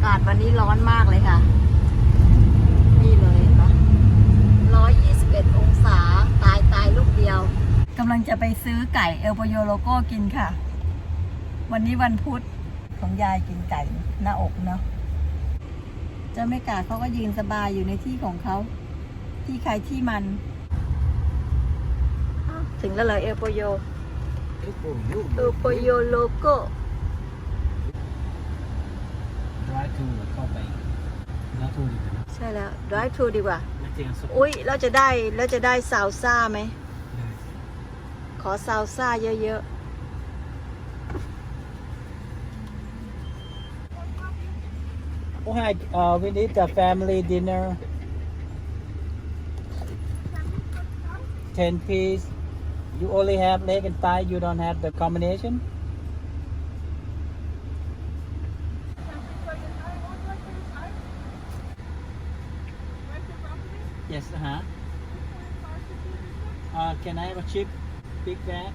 ากาศวันนี้ร้อนมากเลยค่ะ นี่เลยเห็นปะร้อยยี่สิบเอ็ดองศา ตายตายลูกเดียว กำลังจะไปซื้อไก่เอลโปโยโลโก้กินค่ะ วันนี้วันพุธของยายกินไก่หน้าอกเนาะ เจ้าแม่กาเขาก็ยืนสบายอยู่ในที่ของเขา ที่ใครที่มันอ้าวถึงแล้วเลยเอลโปโย เอลโปโยโลโก้ drive to เข้าไปแล้วทูดีกว่าใช่แล้ว drive thru ดีกว่าไม่เจอสุดอุ้ยเราจะได้เราจะได้ซาวซ่าไหมขอซาวซ่าเยอะ Oh hi, uh, we need a family dinner. Ten piece. You only have leg and thigh. You don't have the combination. Yes, uh huh. Uh, can I have a chip, big bag?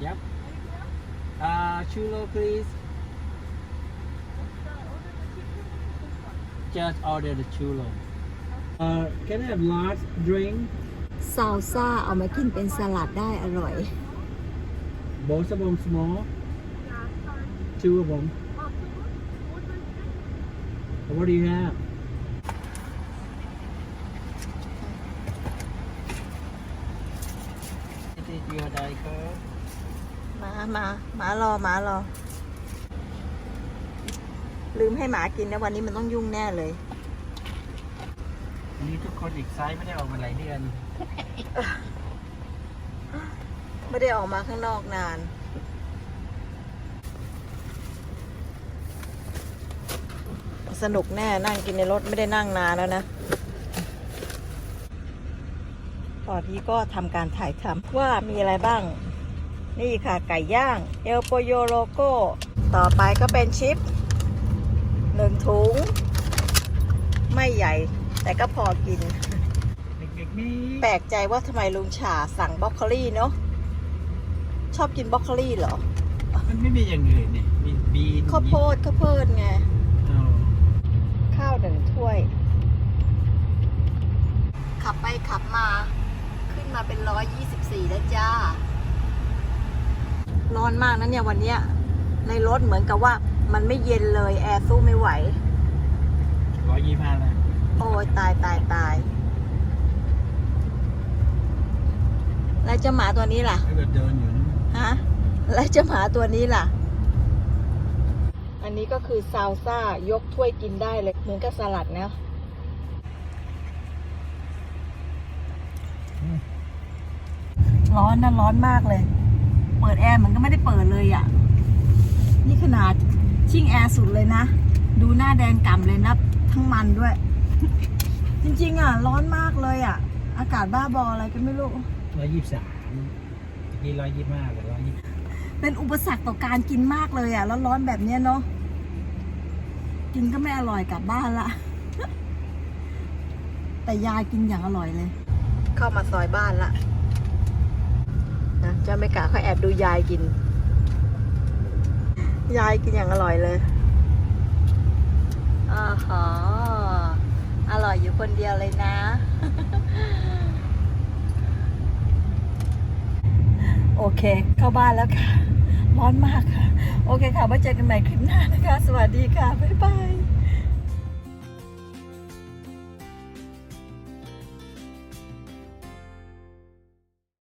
Yep. Uh, chulo, please. Just order the chulo. Uh, can I have large drink? ๆซาวซ่าเอามากินเป็นสลัดได้อร่อย Both of them small. Two of them. What do you have? This is your diaper. หมาหมาหมารอหมารอ ลืมให้หมากินนะวันนี้มันต้องยุ่งแน่เลยอันนี้ทุกคนอีกไซส์ไม่ได้ออกมาหลายเดือน ไม่ได้ออกมาข้างนอกนาน สนุกแน่นั่งกินในรถไม่ได้นั่งนานแล้วนะ ตอนนี้ก็ทำการถ่ายทำว่ามีอะไรบ้าง นี่ค่ะไก่ย่าง เอลโปโยโลโก้ ต่อไปก็เป็นชิปหนึ่งถุง ไม่ใหญ่ แต่ก็พอกินเด็กๆนี่แปลกใจว่าทำไมลุงฉาสั่งบรอกโคลี่เนาะชอบกินบรอกโคลี่เหรอ มันไม่มีอย่างอื่นนี่มีบีนข้าวโพดข้าวโพดไง อ๋อ ข้าวหนึ่งถ้วย ขับไปขับมา ขึ้นมาเป็นร้อยยี่ สิบสี่แล้วจ้า ร้อนมากนะเนี่ยวันเนี้ย ในรถเหมือนกับว่ามันไม่เย็นเลย แอร์สู้ไม่ไหว ร้อยยี่ห้าแล้วโอ้ยตายตายตาย แล้วเจ้าหมาตัวนี้ล่ะ ถ้าเกิดเดินอยู่นั่นฮะ แล้วเจ้าหมาตัวนี้ล่ะ อันนี้ก็คือซาวซ่ายกถ้วยกินได้เลย เหมือนกับสลัดนะ ร้อนนะร้อนมากเลย เปิดแอร์มันก็ไม่ได้เปิดเลยอะ่ะ นี่ขนาดชิ่งแอร์สุดเลยนะ ดูหน้าแดงก่ำเลยนะทั้งมันด้วย จริง ๆ อะ ร้อนมากเลยอะ อากาศบ้าบออะไรก็ไม่รู้ร้อยยี่สิบสามนี่ร้อยยี่ห้ากับร้อยยี่เป็นอุปสรรคต่อการกินมากเลยอะ ร้อนๆแบบเนี้ยเนาะ กินก็ไม่อร่อยกลับบ้านละ แต่ยายกินอย่างอร่อยเลย เข้ามาซอยบ้านละ นะเจ้าไม่กะเขาแอบดูยายกิน ยายกินอย่างอร่อยเลยอ่าฮะอร่อยอยู่คนเดียวเลยนะ โอเค เข้าบ้านแล้วค่ะ ร้อนมากค่ะ โอเคค่ะไว้เจอกันใหม่คลิปหน้านะคะ สวัสดีค่ะ บ๊ายบาย